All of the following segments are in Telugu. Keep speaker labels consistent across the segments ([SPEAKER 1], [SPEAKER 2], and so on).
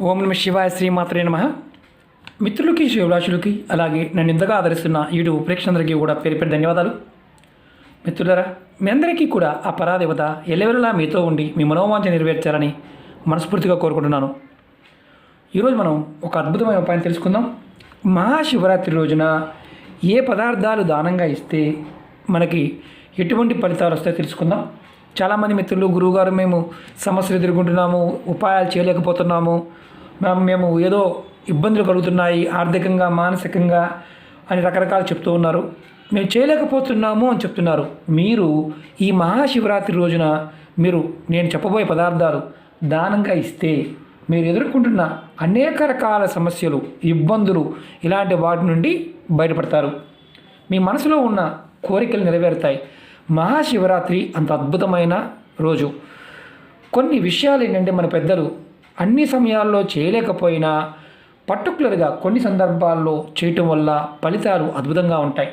[SPEAKER 1] ఓం నమ శివాయ శ్రీమాత్రే నమ. మిత్రులకి శివరాశులకి అలాగే నన్ను ఇంతగా ఆదరిస్తున్న యూట్యూబ్ ప్రేక్షకులందరికీ కూడా పేరు పేరు ధన్యవాదాలు. మిత్రులరా మీ అందరికీ కూడా ఆ పరాదేవత ఎల్లవెల్లలా మీతో ఉండి మీ మనోవాంఛ నెరవేర్చాలని మనస్ఫూర్తిగా కోరుకుంటున్నాను. ఈరోజు మనం ఒక అద్భుతమైన ఉపాయం తెలుసుకుందాం. మహాశివరాత్రి రోజున ఏ పదార్థాలు దానంగా ఇస్తే మనకి ఎటువంటి ఫలితాలు వస్తాయో తెలుసుకుందాం. చాలామంది మిత్రులు గురువుగారు మేము సమస్యలు ఎదుర్కొంటున్నాము ఉపాయాలు చేయలేకపోతున్నాము. మేము- మేము ఏదో ఇబ్బందులు కలుగుతున్నాయి ఆర్థికంగా మానసికంగా అని రకరకాలు చెప్తూ ఉన్నారు. మేము చేయలేకపోతున్నాము అని చెప్తున్నారు. మీరు ఈ మహాశివరాత్రి రోజున మీరు నేను చెప్పబోయే పదార్థాలు దానంగా ఇస్తే మీరు ఎదుర్కొంటున్న అనేక రకాల సమస్యలు ఇబ్బందులు ఇలాంటి వాటి నుండి బయటపడతారు. మీ మనసులో ఉన్న కోరికలు నెరవేరుతాయి. మహాశివరాత్రి అంత అద్భుతమైన రోజు. కొన్ని విషయాలు ఏంటంటే మన పెద్దలు అన్ని సమయాల్లో చేయలేకపోయినా పర్టికులర్గా కొన్ని సందర్భాల్లో చేయటం వల్ల ఫలితాలు అద్భుతంగా ఉంటాయి.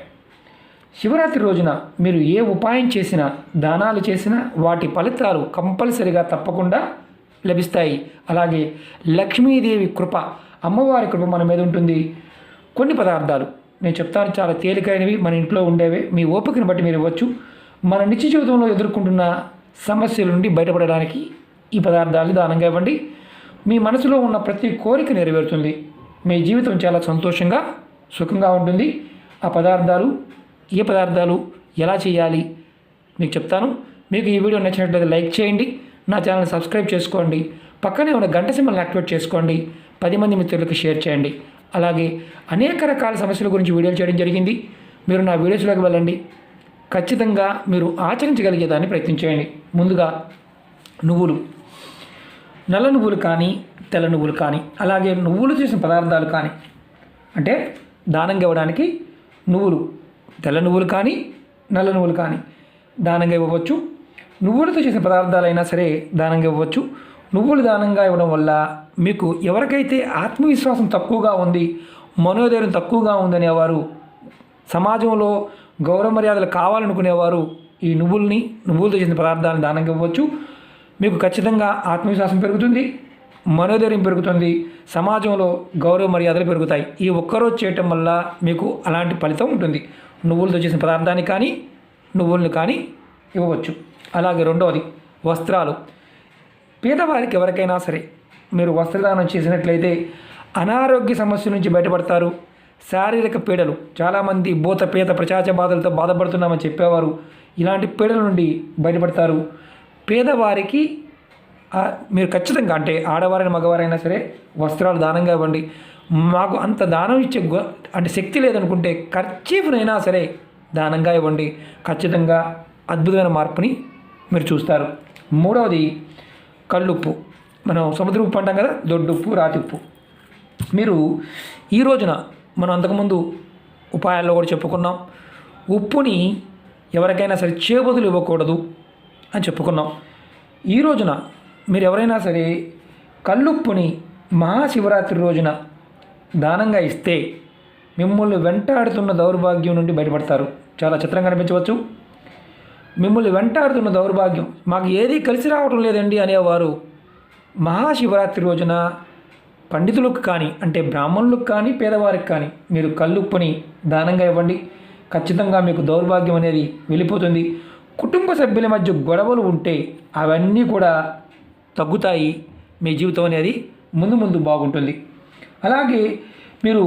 [SPEAKER 1] శివరాత్రి రోజున మీరు ఏ ఉపాయం చేసినా దానాలు చేసినా వాటి ఫలితాలు కంపల్సరిగా తప్పకుండా లభిస్తాయి. అలాగే లక్ష్మీదేవి కృప అమ్మవారి కృప మన మీద ఉంటుంది. కొన్ని పదార్థాలు నేను చెప్తాను చాలా తేలికైనవి మన ఇంట్లో ఉండేవి మీ ఓపికను బట్టి మీరు ఇవ్వచ్చు. మన నిత్య జీవితంలో ఎదుర్కొంటున్న సమస్యల నుండి బయటపడడానికి ఈ పదార్థాలు దానంగా ఇవ్వండి. మీ మనసులో ఉన్న ప్రతి కోరిక నెరవేరుతుంది. మీ జీవితం చాలా సంతోషంగా సుఖంగా ఉంటుంది. ఆ పదార్థాలు ఏ పదార్థాలు ఎలా చేయాలి మీకు చెప్తాను. మీకు ఈ వీడియో నచ్చినట్లయితే లైక్ చేయండి. నా ఛానల్ సబ్స్క్రైబ్ చేసుకోండి. పక్కనే ఉన్న గంట సింబల్ని యాక్టివేట్ చేసుకోండి. పది మంది మిత్రులకు షేర్ చేయండి. అలాగే అనేక రకాల సమస్యల గురించి వీడియోలు చేయడం జరిగింది. మీరు నా వీడియోస్లోకి వెళ్ళండి. ఖచ్చితంగా మీరు ఆచరించగలిగేదాన్ని ప్రయత్నించేయండి. ముందుగా నువ్వులు. నల్ల నువ్వులు కానీ తెల్ల నువ్వులు కానీ అలాగే నువ్వులు చేసిన పదార్థాలు కానీ అంటే దానంగా ఇవ్వడానికి నువ్వులు తెల్ల నువ్వులు కానీ నల్ల నువ్వులు కానీ దానంగా ఇవ్వవచ్చు. నువ్వులతో చేసిన పదార్థాలైనా సరే దానంగా ఇవ్వవచ్చు. నువ్వులు దానంగా ఇవ్వడం వల్ల మీకు ఎవరికైతే ఆత్మవిశ్వాసం తక్కువగా ఉంది మనోధైర్యం తక్కువగా ఉందనే వారు సమాజంలో గౌరవ మర్యాదలు కావాలనుకునేవారు ఈ నువ్వుల్ని నువ్వులతో చేసిన పదార్థాలను దానంగా ఇవ్వచ్చు. మీకు ఖచ్చితంగా ఆత్మవిశ్వాసం పెరుగుతుంది మనోధైర్యం పెరుగుతుంది సమాజంలో గౌరవ మర్యాదలు పెరుగుతాయి. ఈ ఒక్కరోజు చేయటం వల్ల మీకు అలాంటి ఫలితం ఉంటుంది. నువ్వులతో చేసిన పదార్థాన్ని కానీ నువ్వుల్ని కానీ ఇవ్వవచ్చు. అలాగే రెండవది వస్త్రాలు. పేదవారికి ఎవరికైనా సరే మీరు వస్త్రదానం చేసినట్లయితే అనారోగ్య సమస్య నుంచి బయటపడతారు. శారీరక పీడలు. చాలామంది భూతపేద ప్రచాచ బాధలతో బాధపడుతున్నామని చెప్పేవారు. ఇలాంటి పీడల నుండి బయటపడతారు. పేదవారికి మీరు ఖచ్చితంగా అంటే ఆడవారైన మగవారైనా సరే వస్త్రాలు దానంగా ఇవ్వండి. మాకు అంత దానం ఇచ్చే అంటే శక్తి లేదనుకుంటే ఖర్చీఫ్నైనా సరే దానంగా ఇవ్వండి. ఖచ్చితంగా అద్భుతమైన మార్పుని మీరు చూస్తారు. మూడవది కళ్ళుప్పు. మనం సముద్ర ఉప్పు అంటాం కదా దొడ్డుప్పు రాతి ఉప్పు మీరు ఈ రోజున మనం అంతకుముందు ఉపాయాల్లో కూడా చెప్పుకున్నాం. ఉప్పుని ఎవరికైనా సరే చేబదులు ఇవ్వకూడదు అని చెప్పుకున్నాం. ఈ రోజున మీరు ఎవరైనా సరే కల్లుప్పుని మహాశివరాత్రి రోజున దానంగా ఇస్తే మిమ్మల్ని వెంటాడుతున్న దౌర్భాగ్యం నుండి బయటపడతారు. చాలా చిత్రంగా కనిపించవచ్చు మిమ్మల్ని వెంటాడుతున్న దౌర్భాగ్యం మాకు ఏదీ కలిసి రావటం లేదండి అనేవారు మహాశివరాత్రి రోజున పండితులకు కానీ అంటే బ్రాహ్మణులకు కానీ పేదవారికి కానీ మీరు కల్లుప్పుని దానంగా ఇవ్వండి. ఖచ్చితంగా మీకు దౌర్భాగ్యం అనేది వెళ్ళిపోతుంది. కుటుంబ సభ్యుల మధ్య గొడవలు ఉంటే అవన్నీ కూడా తగ్గుతాయి. మీ జీవితం అనేది ముందు ముందు బాగుంటుంది. అలాగే మీరు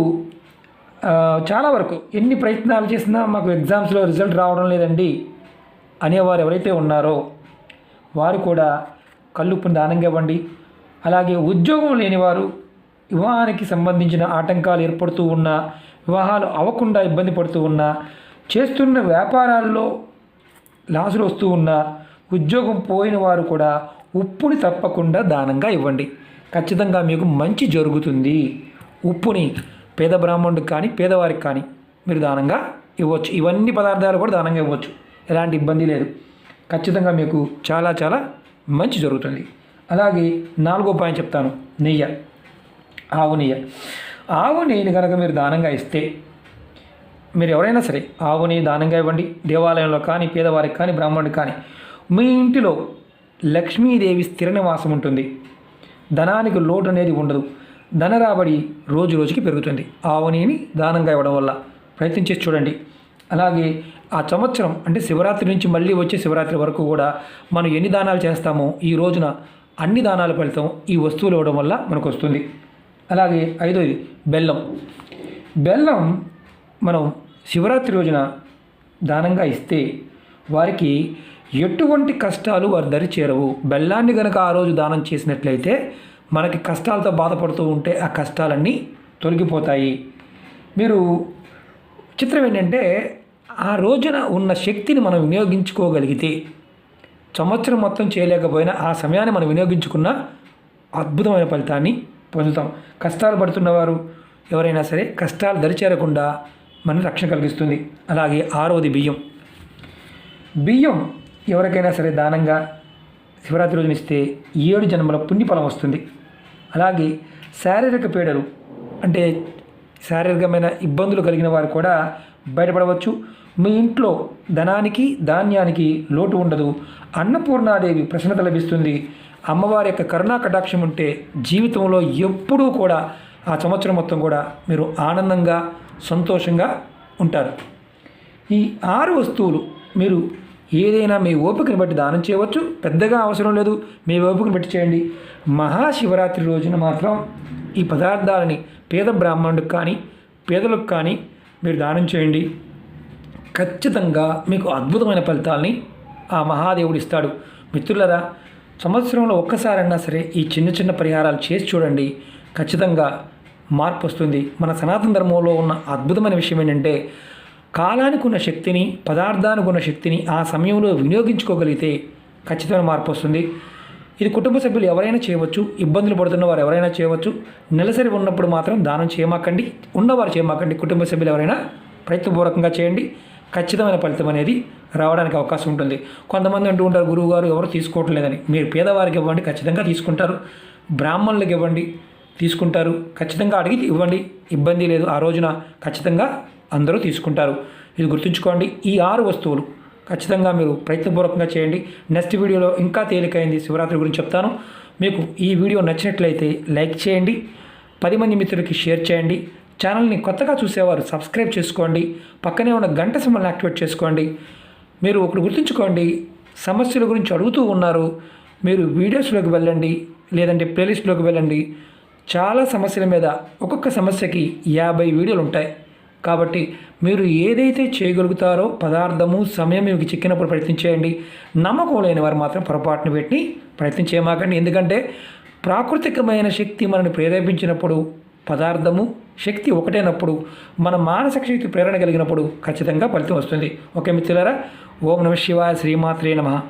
[SPEAKER 1] చాలా వరకు ఎన్ని ప్రయత్నాలు చేసినా మాకు ఎగ్జామ్స్లో రిజల్ట్ రావడం లేదండి అనేవారు ఎవరైతే ఉన్నారో వారు కూడా కళ్ళుప్పుని దానంగా ఇవ్వండి. అలాగే ఉద్యోగం లేనివారు వివాహానికి సంబంధించిన ఆటంకాలు ఏర్పడుతూ ఉన్నా వివాహాలు అవ్వకుండా ఇబ్బంది పడుతూ ఉన్నా చేస్తున్న వ్యాపారాల్లో లాసులు వస్తూ ఉన్నా ఉద్యోగం పోయిన వారు కూడా ఉప్పుని తప్పకుండా దానంగా ఇవ్వండి. ఖచ్చితంగా మీకు మంచి జరుగుతుంది. ఉప్పుని పేద బ్రాహ్మణుడికి కానీ పేదవారికి కానీ మీరు దానంగా ఇవ్వచ్చు. ఇవన్నీ పదార్థాలు కూడా దానంగా ఇవ్వచ్చు. ఎలాంటి ఇబ్బంది లేదు. ఖచ్చితంగా మీకు చాలా చాలా మంచి జరుగుతుంది. అలాగే నాలుగో పాయింట్ చెప్తాను. నెయ్యి. ఆవు నెయ్యి. ఆవు నెయ్యిని కనుక మీరు దానంగా ఇస్తే మీరు ఎవరైనా సరే ఆవుని దానంగా ఇవ్వండి. దేవాలయంలో కానీ పేదవారికి కానీ బ్రాహ్మణుడికి కానీ. మీ ఇంటిలో లక్ష్మీదేవి స్థిర నివాసం ఉంటుంది. ధనానికి లోటు అనేది ఉండదు. ధన రాబడి రోజు రోజుకి పెరుగుతుంది. ఆవునిని దానంగా ఇవ్వడం వల్ల ప్రయత్నం చేసి చూడండి. అలాగే ఆ సంవత్సరం అంటే శివరాత్రి నుంచి మళ్ళీ వచ్చే శివరాత్రి వరకు కూడా మనం ఎన్ని దానాలు చేస్తామో ఈ రోజున అన్ని దానాల ఫలితం ఈ వస్తువులు ఇవ్వడం వల్ల మనకు వస్తుంది. అలాగే ఐదోది బెల్లం. బెల్లం మనం శివరాత్రి రోజున దానంగా ఇస్తే వారికి ఎటువంటి కష్టాలు వారి దరి చేరవు. బెల్లాన్ని కనుక ఆ రోజు దానం చేసినట్లయితే మనకి కష్టాలతో బాధపడుతూ ఉంటే ఆ కష్టాలన్నీ తొలగిపోతాయి. మీరు చిత్రం ఏంటంటే ఆ రోజున ఉన్న శక్తిని మనం వినియోగించుకోగలిగితే సంవత్సరం మొత్తం చేయలేకపోయినా ఆ సమయాన్ని మనం వినియోగించుకున్న అద్భుతమైన ఫలితాన్ని పొందుతాం. కష్టాలు పడుతున్నవారు ఎవరైనా సరే కష్టాలు దరిచేరకుండా మన రక్షణ కలిగిస్తుంది. అలాగే ఆరవది బియ్యం. బియ్యం ఎవరికైనా సరే దానంగా శివరాత్రి రోజున ఇస్తే ఏడు జన్మల పుణ్యఫలం వస్తుంది. అలాగే శారీరక పీడలు అంటే శారీరకమైన ఇబ్బందులు కలిగిన వారు కూడా బయటపడవచ్చు. మీ ఇంట్లో ధనానికి ధాన్యానికి లోటు ఉండదు. అన్నపూర్ణాదేవి ప్రసన్నత లభిస్తుంది. అమ్మవారి యొక్క కరుణా కటాక్షం ఉంటే జీవితంలో ఎప్పుడూ కూడా ఆ సంవత్సరం మొత్తం కూడా మీరు ఆనందంగా సంతోషంగా ఉంటారు. ఈ ఆరు వస్తువులు మీరు ఏదైనా మీ ఓపికను బట్టి దానం చేయవచ్చు. పెద్దగా అవసరం లేదు. మీ ఓపికను బట్టి చేయండి. మహాశివరాత్రి రోజున మాత్రం ఈ పదార్థాలని పేద బ్రాహ్మణుడికి కానీ పేదలకు కానీ మీరు దానం చేయండి. ఖచ్చితంగా మీకు అద్భుతమైన ఫలితాలని ఆ మహాదేవుడు ఇస్తాడు మిత్రులరా సంవత్సరంలో ఒక్కసారైనా సరే ఈ చిన్న చిన్న పరిహారాలు చేసి చూడండి. ఖచ్చితంగా మార్పు వస్తుంది. మన సనాతన ధర్మంలో ఉన్న అద్భుతమైన విషయం ఏంటంటే కాలానికి ఉన్న శక్తిని పదార్థానికి ఉన్న శక్తిని ఆ సమయంలో వినియోగించుకోగలిగితే ఖచ్చితమైన మార్పు వస్తుంది. ఇది కుటుంబ సభ్యులు ఎవరైనా చేయవచ్చు ఇబ్బందులు పడుతున్న వారు ఎవరైనా చేయవచ్చు నెలసరి ఉన్నప్పుడు మాత్రం దానం చేయమాకండి ఉన్నవారు చేయమాకండి కుటుంబ సభ్యులు ఎవరైనా ప్రయత్నపూర్వకంగా చేయండి. ఖచ్చితమైన ఫలితం అనేది రావడానికి అవకాశం ఉంటుంది. కొంతమంది అంటూ ఉంటారు గురువు గారు ఎవరు తీసుకోవటం లేదని మీరు పేదవారికి ఇవ్వండి ఖచ్చితంగా తీసుకుంటారు. బ్రాహ్మణులకు ఇవ్వండి తీసుకుంటారు. ఖచ్చితంగా అడిగి ఇవ్వండి. ఇబ్బంది లేదు. ఆ రోజున ఖచ్చితంగా అందరూ తీసుకుంటారు. ఇది గుర్తుంచుకోండి. ఈ ఆరు వస్తువులు ఖచ్చితంగా మీరు ప్రయత్నపూర్వకంగా చేయండి. నెక్స్ట్ వీడియోలో ఇంకా తేలికైంది శివరాత్రి గురించి చెప్తాను. మీకు ఈ వీడియో నచ్చినట్లయితే లైక్ చేయండి. పది మంది మిత్రులకి షేర్ చేయండి. ఛానల్ని కొత్తగా చూసేవారు సబ్స్క్రైబ్ చేసుకోండి. పక్కనే ఉన్న గంట సింబల్ని యాక్టివేట్ చేసుకోండి. మీరు ఒకటి గుర్తుంచుకోండి. సమస్యల గురించి అడుగుతూ ఉన్నారు. మీరు వీడియోస్లోకి వెళ్ళండి. లేదంటే ప్లేలిస్ట్లోకి వెళ్ళండి. చాలా సమస్యల మీద ఒక్కొక్క సమస్యకి యాభై వీడియోలు ఉంటాయి. కాబట్టి మీరు ఏదైతే చేయగలుగుతారో పదార్థము సమయం మీకు చిక్కినప్పుడు ప్రయత్నం చేయండి. నమ్మకం లేని వారు మాత్రం పొరపాటును పెట్టి ప్రయత్నం చేయమాకండి. ఎందుకంటే ప్రాకృతికమైన శక్తి మనల్ని ప్రేరేపించినప్పుడు పదార్థము శక్తి ఒకటేనప్పుడు మన మానసిక శక్తి ప్రేరణ కలిగినప్పుడు ఖచ్చితంగా ఫలితం వస్తుంది. ఓకే మిత్రులారా ఓం నమ శివాయ శ్రీమాత్రే నమః.